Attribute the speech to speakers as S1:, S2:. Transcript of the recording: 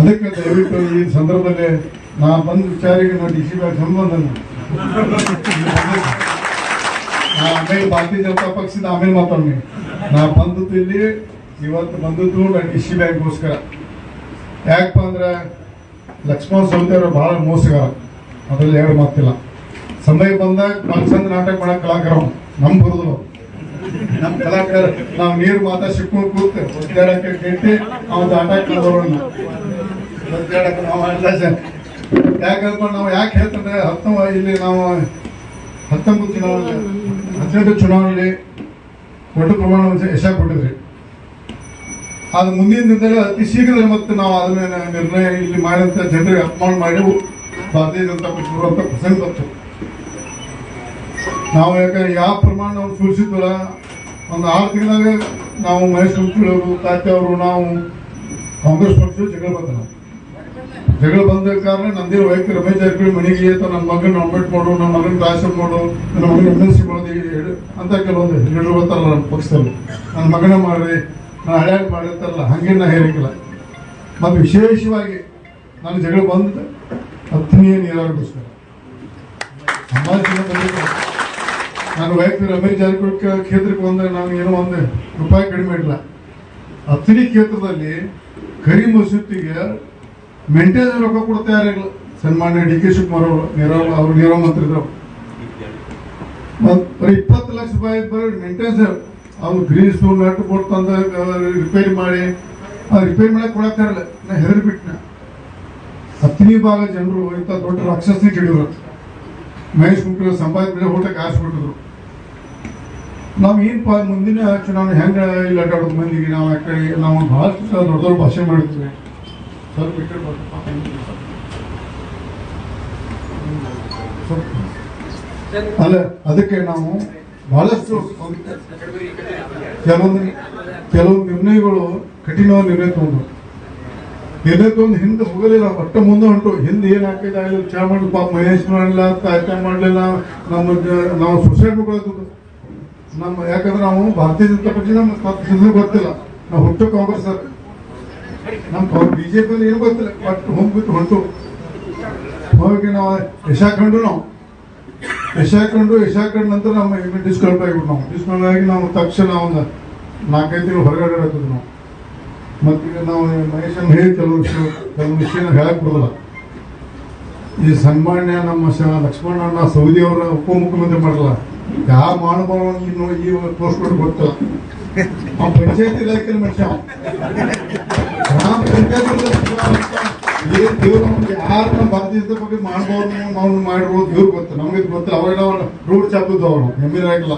S1: ಅದಕ್ಕೆ ದಯವಿಟ್ಟು ಈ ಸಂದರ್ಭದಲ್ಲಿ ನಾ ಬಂದ ವಿಚಾರಿಗೆ ನಾವು ಡಿ ಸಿ ಬ್ಯಾಗ್ ಸಂಬಂಧ ಆಮೇಲೆ ಭಾರತೀಯ ಜನತಾ ಪಕ್ಷದ ಆಮೇಲೆ ಮಾತಾಡಿ ನಾ ಬಂದದ್ದು ಇಲ್ಲಿ, ಇವತ್ತು ಬಂದದ್ದು ನಾ ಡಿ ಸಿ ಬ್ಯಾಂಕ್ಗೋಸ್ಕರ ಯಾಕಪ್ಪ ಅಂದ್ರೆ ಲಕ್ಷ್ಮಣ ಅವರು ಬಹಳ ಮೋಸಗಾರ. ಅದ್ರಲ್ಲಿ ಎರಡು ಮಾತಿಲ್ಲ. ಸಮಯ ಬಂದಾಗ ಚಂದ ನಾಟಕ ಮಾಡಕ್ ಕಲಾಕಾರ. ನಮ್ ಬರುದು ನಮ್ ಕಲಾಕಾರ, ನಾವು ನೀರು ಮಾತಾ ಸಿಕ್ಕೊಂಡು ಕೂತು ಒದ್ದಾಡಕ್ಕೆ ಕೆಟ್ಟಿ ಅವ್ನ ಆಟ ಬರೋಣ ಒದ್ದಾಡಕ್ಕೆ ನಾವು ಎಲ್ಲ ಜನ. ಯಾಕಂದ್ರೆ ನಾವು ಯಾಕೆ ಹೇಳ್ತಂದ್ರೆ ಹತ್ತೊಂಬ ಇಲ್ಲಿ ನಾವು ಹತ್ತೊಂಬತ್ತು ಚುನಾವಣೆ, ಹದಿನೆಂಟು ಚುನಾವಣೆಯಲ್ಲಿ ದೊಡ್ಡ ಪ್ರಮಾಣ ಯಶ ಕೊಟ್ಟಿದ್ರಿ. ಅದು ಮುಂದಿನ ದಿನದಲ್ಲಿ ಅತಿ ಶೀಘ್ರದಲ್ಲಿ ಮತ್ತೆ ನಾವು ಅದನ್ನ ನಿರ್ಣಯ ಇಲ್ಲಿ ಮಾಡಿದಂತ ಜನರಿಗೆ ಅಪಮಾನ ಮಾಡಿವು. ಭಾರತೀಯ ಜನತಾ ಪಕ್ಷ ಬರುವಂತ ಪ್ರಸಂಗ ಬಂತು. ನಾವು ಯಾಕಂದ್ರೆ ಯಾವ ಪ್ರಮಾಣ ನಾವು ಒಂದು ಆರು ತಿಂಗಳಾಗ ನಾವು ಮಹೇಶ್ ಕುಮಟಳ್ಳಿ ಅವರು ತಾತ್ಯ ಅವರು, ನಾವು ಕಾಂಗ್ರೆಸ್ ಪಕ್ಷ ಜಗಳ ಬರ್ತಾರೆ ಜಗಳ ಬಂದ ಕಾರಣ ನಂದೇ ವೈಯಕ್ತಿಕ ರಮೇಶ್ ಜಾರಕಿಹೊಳಿ ಮನೆಗೆ ಅಥವಾ ನನ್ನ ಮಗನ ನಾಮಿನೇಟ್ ಮಾಡು ನನ್ನ ಮಗನ ಟ್ರಾನ್ಸ್ಫರ್ ಮಾಡು, ನನ್ನ ಮಗನ ಎಂ ಎಲ್ ಸಿ ಮಾಡೋದು ಹೇಳು ಅಂತ ಕೆಲವೊಂದು ಹೇಳಿ ಬರ್ತಾರಲ್ಲ ನನ್ನ ಪಕ್ಷದಲ್ಲಿ. ನನ್ನ ಮಗನ ಮಾಡ್ರಿ ನಾನು ಹಳ್ಯಾಗ ಮಾಡಿರ್ತಾರಲ್ಲ ಹಂಗೆ ನಾ ಹೇಳಿಕ್ಕಿಲ್ಲ ಮತ್ತು ವಿಶೇಷವಾಗಿ ನಾನು ಜಗಳ ಬಂದ ಹತ್ತನೇ ಬಂದಿದ್ದು ನಾನು ವೈಯಕ್ತಿಕ ರಮೇಶ್ ಜಾರಕಿಹೊಳಿ ಕ್ಷೇತ್ರಕ್ಕೆ ಬಂದರೆ ನಾನು ಏನೋ ಒಂದು ರೂಪಾಯಿ ಕಡಿಮೆ ಇಡಲ್ಲ ಹತ್ತನೇ ಕ್ಷೇತ್ರದಲ್ಲಿ ಕರಿ ಮಸೂತಿಗೆ ಮೇಂಟೈನ್ ರೊಕ್ಕ ಕೊಡ್ತಾ ಯಾರಿಲ್ಲ ಸನ್ಮಾನ್ಯ ಡಿ ಕೆ ಶಿವಕುಮಾರ್ ಅವರು, ನೀರಾವ ಅವರು ನೀರಾವ ಮಂತ್ರಿ ಇದ್ರು ಇಪ್ಪತ್ತು ಲಕ್ಷ ರೂಪಾಯಿ ಬರೀ maintenance green grease nut board ತಂದ ರಿಪೇರಿ ಮಾಡಿ. ರಿಪೇರಿ ಮಾಡಕ್ ಕೊಡಕ್ತಾ ಇರಲ್ಲ ನಾ ಹೆದರಿ ಬಿಟ್ಟನ ಹತ್ತನೇ ಭಾಗ ಜನರು, ಇಂಥ ದೊಡ್ಡ ರಾಕ್ಷಸನಿಗೆ ಹಿಡಿದ್ರು. ಮಹೇಶ್ ಕುಂಕುಳ ಸಂಪಾದನೆ ಊಟಕ್ಕೆ ಆರಿಸ್ಬಿಟ್ಟಿದ್ರು ನಾವು ಏನಪ್ಪ ಮುಂದಿನ ಚುನಾವಣೆ ಹೆಂಗೆ, ಇಲ್ಲಿ ಮಂದಿಗೆ ನಾವು ಯಾಕೆ ನಾವು ಭಾಳ ದೊಡ್ಡ ದೊಡ್ಡ ಭಾಷೆ ಮಾಡಿದ್ವಿ. ಸ್ವಲ್ಪ. ಸ್ವಲ್ಪ. ಅಲ್ಲ, ಅದಕ್ಕೆ ನಾವು ಬಹಳಷ್ಟು ಕೆಲವೊಂದು ಕೆಲವೊಂದು ನಿರ್ಣಯಗಳು ಕಠಿಣವಾದ ನಿರ್ಣಯ ತಗೊಂಡು ನಿರ್ಣಯ ತಗೊಂಡು ಹಿಂದೆ ಹೋಗಲಿಲ್ಲ, ಒಟ್ಟ ಮುಂದೆ ಹೊಂಟು ಹಿಂದೆ ಏನ್ ಹಾಕಿದ ವಿಚಾರ ಚಾ ಮಾಡಿ ಪಾಪ ಮಹೇಶ್ ಮಾಡಲಿಲ್ಲ ತಾಯ್ತ ಮಾಡಲಿಲ್ಲ, ನಮ್ಮ ನಾವು ಸುಸೈಡ್ ಮಕ್ಕಳು ನಮ್ಮ ಯಾಕಂದ್ರೆ ನಾವು ಭಾರತೀಯ ಜನತಾ ಪಕ್ಷ ನಮ್ಮ ಗೊತ್ತಿಲ್ಲ ನಾವು ಹುಟ್ಟು ಕಾಂಗ್ರೆಸ್ ನಮ್ಮ ಬಿಜೆಪಿ ಏನು ಗೊತ್ತಿಲ್ಲ, ಒಟ್ಟು ಹೋಗ್ಬಿಟ್ಟು ಹೊಂಟು. ಹೋಗಿ ನಾವು ಯಶ ಕಂಡು ನಾವು. ಯಶ ಹಾಕೊಂಡು ಯಶ ಕಂಡ ನಂತರ ನಮ್ಮ ಡಿಸ್ಕೌಂಟ್ ಆಗಿಬಿಟ್ಟು ನಾವು. ಡಿಸ್ಕೌಂಟ್ ಆಗಿ ನಾವು ತಕ್ಷಣ ಒಂದು ನಾಲ್ಕೈದು ತಿಂಗಳು ಹೊರಗಡೆ ಹಾಕಿದ್ರು ನಾವು. ಮತ್ತೀಗ ನಾವು ಮಹೇಶನ್ ಹೇಳಿ ಕೆಲವು ವಿಷಯ ಕೆಲವು ವಿಷಯನ ಹೇಳಕ್ ಈ ಸನ್ಮಾನ್ಯ ನಮ್ಮ ಲಕ್ಷ್ಮಣ ಲಕ್ಷ್ಮಣಣ್ಣ ಸೌದಿ ಅವರ ಉಪಮುಖ್ಯಮಂತ್ರಿ ಮಾಡಲ್ಲ. ಯಾವ ಮಹಾನುಭಾವ ಇನ್ನು ಈ ಪೋಸ್ಟ್ ಗೊತ್ತಿಲ್ಲ ಆ ಪಂಚಾಯತ್ ಇಲಾಖೆ ಮನುಷ್ಯ. ಗ್ರಾಮ ಪಂಚಾಯತ್ ಏನ್ ದೇವ್ರು ನಮ್ಗೆ ಬಗ್ಗೆ ಮಹಾನುಭಾವರು ನಾವು ಮಾಡಿರೋದು ದೇವ್ರು ಗೊತ್ತು. ನಮಗೆ ಗೊತ್ತಿಲ್ಲ ಅವಾಗ ಅವ್ರ ಚಾಪಿದ್ದು ಅವರು. ಎಂ ಆಗಿಲ್ಲ.